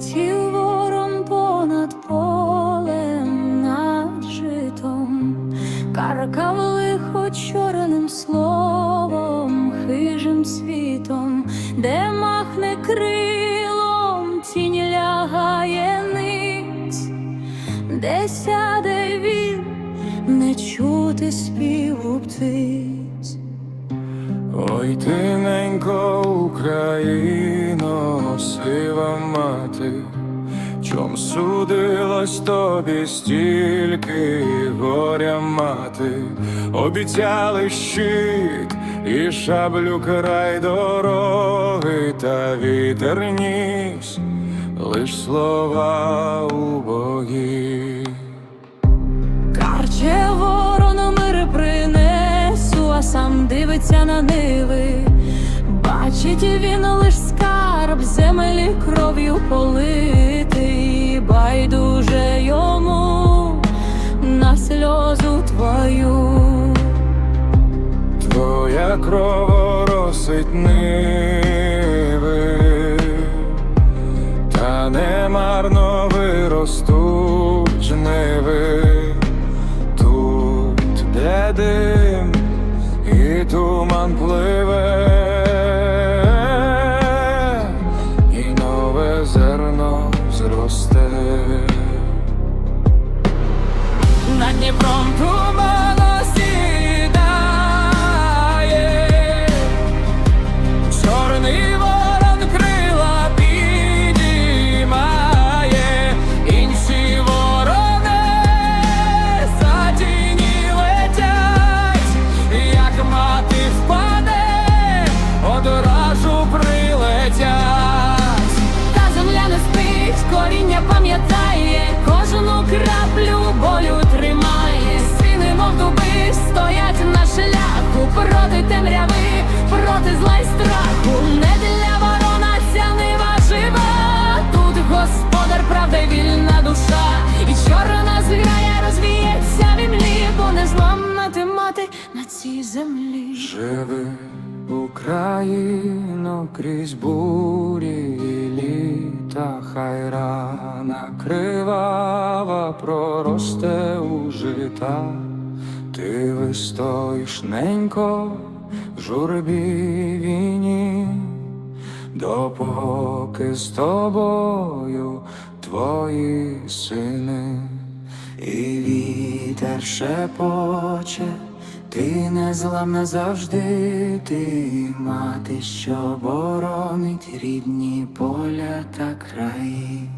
Летів вором понад полем над житом, каркав лихо чорним словом, хижим світом, де махне крилом, тінь лягає ниць, де сяде він, не чути співу птиць. Ой, ти ненько Україно, сива мати, чом судилось тобі стільки горя мати, обіцяли щит і шаблю край дороги, та вітер ніс, лиш слова убогі. Карче дивиться на ниви. Бачить він лиш скарб землі кров'ю политий, байдуже йому на сльозу твою. Твоя кров оросить ниви, та немарно виростуть жниви тут, де туман пливе, і нове зерно зросте. Над Дніпром туман цій землі. Живи, Україно, крізь бурі і літа, хай рана кривава проросте у жита, ти вистоїш ненько в журбі війні, допоки з тобою твої сини. І вітер шепоче, ти незламна завжди, ти мати, що боронить рідні поля та краї.